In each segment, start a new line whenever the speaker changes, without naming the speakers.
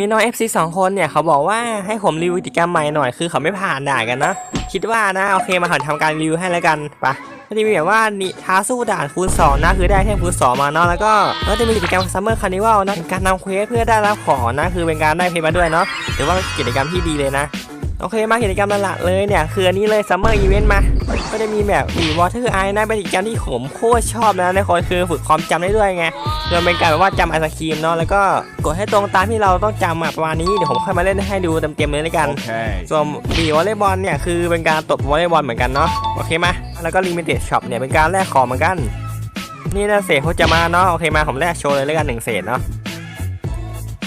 มีน้อง FC สองคนเนี่ยเขาบอกว่าให้ผมรีวิวกิจกรรมใหม่หน่อยคือเขาไม่ผ่านด่านกันนะ คิดว่านะโอเคมาหันทำการรีวิวให้แล้วกันไปะก็จะมีแบบว่านิท้าสู้ด่านคูณ2นะคือได้แท่งคูณ2มาเนาะแล้วก็ก็จะมีกิจกรรม Summer Carnival นะเป็นการนำเควสเพื่อได้รับของนะคือเป็นการได้เพชรมาด้วยเนาะถือว่ากิจกรรมที่ดีเลยนะโอเคมากิจกรรมหลักเลยเนี่ยคืออันนี้เลย Summer Event มา ก็จะมีแบบมี Water Eye นะเป็นกิจกรรมที่ผมโคตรชอบนะในคนคือฝึกความจำได้ด้วยไงคือเป็นการแบบว่าจำไอศครีมเนาะแล้วก็กดให้ตรงตามที่เราต้องจำอะประมาณนี้เดี๋ยวผมค่อยมาเล่นให้ดูเต็มๆเลยแล้วกัน
Okay.
ส่วนบีวอลเลย์บอลเนี่ยคือเป็นการตบวอลเลย์บอลเหมือนกันเนาะโอเคมาแล้วก็ลิมิเต็ดช็อปเนี่ยเป็นการแลกของเหมือนกัน นี่นะเศษโคจะมาเนาะโอเคมาผมแลกโชว์เลยแล้วกันหนึ่งเศษเนาะ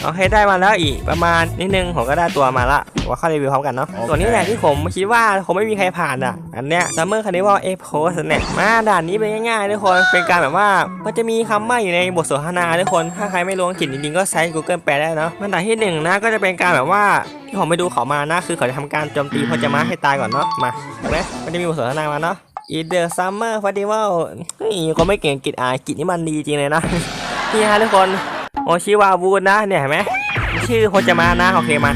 โอเคได้มาแล้วอีกประมาณนิดนึงผมก็ได้ตัวมาละว่าเข้ารีวิวพร้อมกันเนาะ
โอเค
ส่วนนี้แหละที่ผมคิดว่าคงไม่มีใครผ่านอะอันเนี้ยซัมเมอร์คาร์นิวัลเอโพสเนี่ยมาด่านนี้เป็นง่ายๆทุกคนเป็นการแบบว่ามันจะมีคำใบ้อยู่ในบทสนทนาทุกคนถ้าใครไม่รู้อังกฤษจริงๆก็ใช้ Google แปลได้เนาะมันด่านที่หนึ่งนะก็จะเป็นการแบบว่าที่ผมไปดูเขามานะคือเขาจะทำการโจมตีพจมาให้ตายก่อนเนาะมาเห็นไหมมันจะมีบทสนทนามาเนาะ In the summer festival เฮ้ยคนไม่เก่งอังกฤษอ่านอังกฤษนี่มันดีจริงเลยนะนี่ฮะทุกคน โอชิวาวูนะเนี่ยเห็นไหมชื่อพจมานะโอเคมา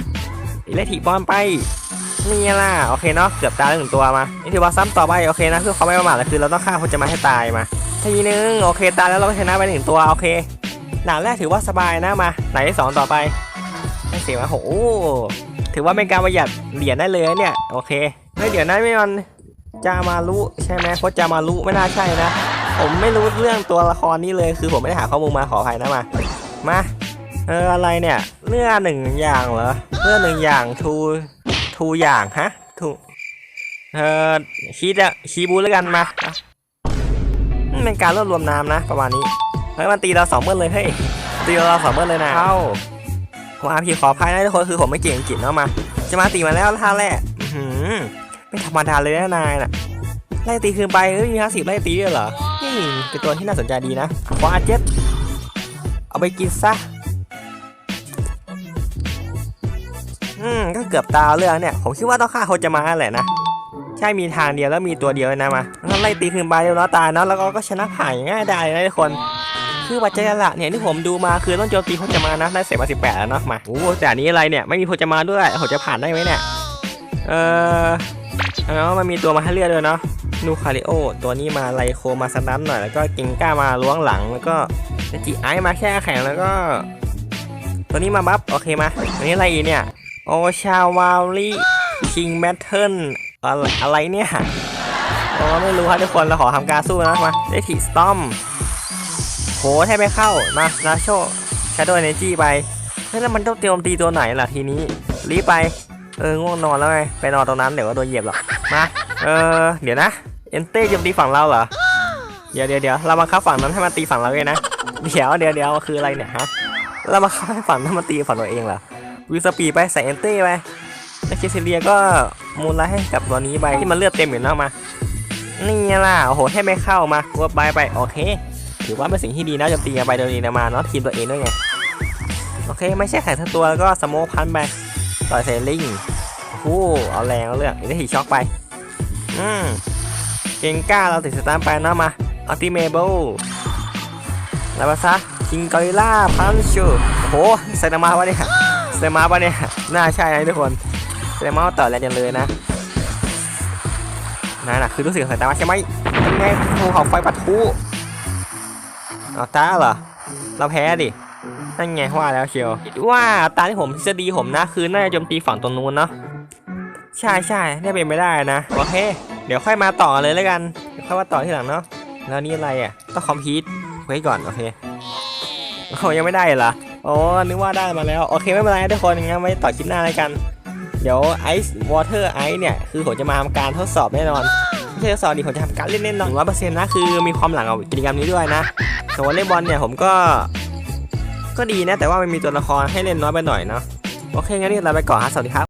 อิเล็กทริกบอลไปนี่ล่ะโอเคเนาะเกือบตายหนึ่งตัวมานี่ถือว่าซ้ำต่อไปโอเคนะเพื่อควาไม่ประมาทเลยคือเราต้องฆ่าพจมาให้ตายมาทีนึงโอเคตายแล้วเราก็ชนะไปหนึ่งตัวโอเคด่าแรกถือว่าสบายนะมาด่านที่สองต่อไปให้เสียมาโหถือว่าเป็นการประหยัดเหรียญได้เลยเนี่ยโอเคเฮ้ยเดี๋ยวนั้นไม่มันจามารุใช่ไหมเพราะจามารุไม่น่าใช่นะ ผมไม่รู้เรื่องตัวละครนี้เลยคือผมไม่ได้หาข้อมูลมาขออภัยนะมา มาเอออะไรเนี่ยเลือดหนึ่งอย่างเหรอเลือดหนึ่งอย่างทูทูอย่างฮะทูเออชีดอะชีบูแล้วกันมาอะอืมเป็นการรวบรวมน้ำนะประมาณนี้เฮ้ยมันตีเราสองเมื่อเลยเฮ้ยตีเราสองเมื่อเลยนะเข้าผมอาพีขออภัยนะทุกคนคือผมไม่เก่งอังกฤษเนาะมา จะมาตีมาแล้วท่าแรกอื้อหือไม่ธรรมดาเลยนะนายน่ะไล่ตีคืนไปเฮ้ยมีห้าสิบไล่ตีด้วยเหรอนี่เป็นตัวที่น่าสนใจดีนะควาเจ็ต เอาไปกินซะ อืม ก็เกือบตาเรื่องเนี่ย ผมคิดว่าต้องฆ่าโคจะมาแหละนะ ใช่มีทางเดียวแล้วมีตัวเดียวนะมางั้นไล่ตีคืนไปแล้วเนาะตายเนาะแล้วก็ชนะผ่านง่ายได้นะทุกคนคือปัจจัยหลักเนี่ยที่ผมดูมาคือต้องโจมตีโคจามานะได้เสร็จมา18แล้วเนาะมาโอ้แต่อันนี้อะไรเนี่ยไม่มีโคจามาด้วยผมจะผ่านได้ไหมเนี่ยเออแล้วมันมีตัวมาให้เลือกด้วยเนาะ นูคาริโอ ตัวนี้มาไลโคมาสตันหน่อย แล้วก็กิงก้ามาล้วงหลัง แล้วก็จิไอมาแค่แข็งแล้วก็ ตัวนี้มาบัฟโอเคมาอันนี้อะไรอีกเนี่ย โอชาวาลีคิงแมทเทิลอะไรเนี่ยโอ้ไม่รู้ครับทุกคนเราขอทำการสู้นะมาเดทิสตอมโหแทบไม่เข้านะนาโชชาโดว์เอเนจีไปแล้วมันต้องเตรียมตีตัวไหนล่ะทีนี้รีบไป เออง่วงนอนแล้วไงไปนอนตรงนั้นเดี๋ยวก็โดนเหยียบหรอกมา เออเดี๋ยวนะเอนเต้จมตีฝั่งเราเหรอเดี๋ยวเดี๋ยวเดี๋ยวเราบังคับฝั่งนั้นให้มันตีฝั่งเราเลยนะเดี๋ยวเดี๋ยวเดี๋ยวคืออะไรเนี่ยฮะเราบังคับให้ฝั่งนั้นมันตีฝั่งเราเองเหรอวิสปีไปใส่เอนเต้ไปแล้วเคซิเลียก็มูลไลให้กับตัวนี้ไปที่มันเลือดเต็มอยู่นาะมา นี่ล่ะโอ้โหแทบไม่เข้ามาวัวไปไปโอเค ถือว่าเป็นสิ่งที่ดีนะจมตีกันไปโดยดีนะมาเนาะทีมตัวเองด้วยไงโอเค ไม่ใช่แข่งทั้งตัวแล้วก็สโมคพันไปต่อยเซลลิงโอ้โหเอาแรงเอาเรื่องอีกได้ทีช็อกไป อืมเก่งกล้าเราติดสตาร์ไปนะมาอัลติเมเบิลแล้วมาซะคิงกอริล่าพันชูโอ้โหไซนามาวะเนี่ยไซนามาวะเนี่ย น่าใช่นะทุกคนไซนามาต่อแรงจังเลยนะนั่นน่ะคือรู้สึกไซนาใช่ไหมเป็นไงภูเขาไฟปะทุเอาตาเหรอ เราแพ้ดินั่นไงว่าแล้วเชียวคิดว่าตาที่ผมทฤษฎีผมนะ คือน่าจะโจมตีฝั่งตรงนู้นเนาะ ใช่ใช่ได้เป็นไม่ได้นะโอเคเดี๋ยวค่อยมาต่อกันเลยแล้วกันเดี๋ยวค่อยมาต่อที่หลังเนาะแล้วนี่อะไรอะต้องคอมพิวต์ไว้ก่อนโอเคโอ้ยังไม่ได้เหรอโอ้นึกว่าได้มาแล้วโอเคไม่เป็นไรทุกคนงั้นไว้ต่อคลิปหน้าแล้วกัน เดี๋ยวไอซ์วอเตอร์ไอซ์เนี่ยคือผมจะมาทำการทดสอบแน่นอนไม่ใช่ทดสอบดิผมจะทำการเล่นแน่นอนร้อยเปอร์เซ็นต์นะคือมีความหลังกับกิจกรรมนี้ด้วยนะแต่วอลเลย์บอลเนี่ยผมก็ก็ดีนะแต่ว่ามันมีตัวละครให้เล่นน้อยไปหน่อยเนาะโอเคงั้นนี่เราไปก่อนฮะสวัสดีครับ